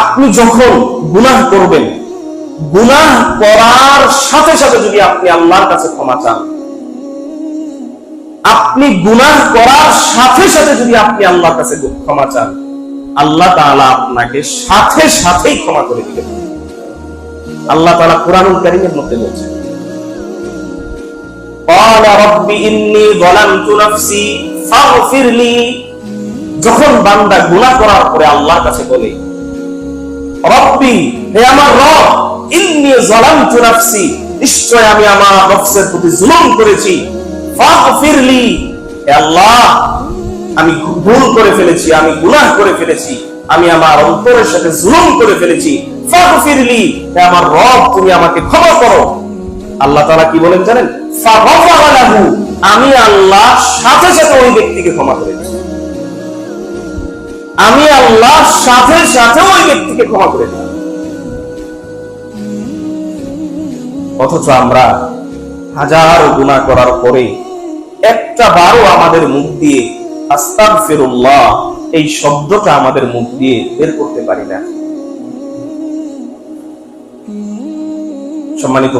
আপনি যখন গুনাহ করবেন গুনাহ করার সাথে সাথে যদি আপনি আল্লাহর কাছে ক্ষমা চান আপনি গুনাহ করার সাথে সাথে যদি আপনি আল্লাহর কাছে ক্ষমা চান আল্লাহ তাআলা আপনাকে সাথে সাথেই ক্ষমা করে দিবেন আল্লাহ তাআলা কোরআনুল কারীমের মধ্যে বলছেন قال رب إني ظلمت نفسي فاغفر لي যখন বান্দা গুনাহ করার পরে আল্লাহর কাছে বলে রব্বি, হে আমার রব, ইন্নী যালামতু নাফসি, নিশ্চয় আমি আমার নফসের প্রতি জুলুম করেছি। ফাগফিরলি হে আল্লাহ, আমি ভুল করে ফেলেছি, আমি গুনাহ করে ফেলেছি, আমি আমার অন্তরের সাথে জুলুম করে ফেলেছি। ফাগফিরলি হে আমার রব, তুমি আমাকে ক্ষমা করো। আল্লাহ তাআলা কি বলেন জানেন? ফাগফারা লাহু, আমি আল্লাহ সাথে সাথে ওই ব্যক্তিকে ক্ষমা করে আমি আল্লাহ সাথে সাথে ওই ব্যক্তিকে ক্ষমা করে দিই অথচ আমরা হাজার গুনাহ করার পরে একটা বারও আমাদের মুখ দিয়ে আস্তাগফিরুল্লাহ, এই শব্দটা আমাদের মুখ দিয়ে বের করতে পারি না। সম্মানিত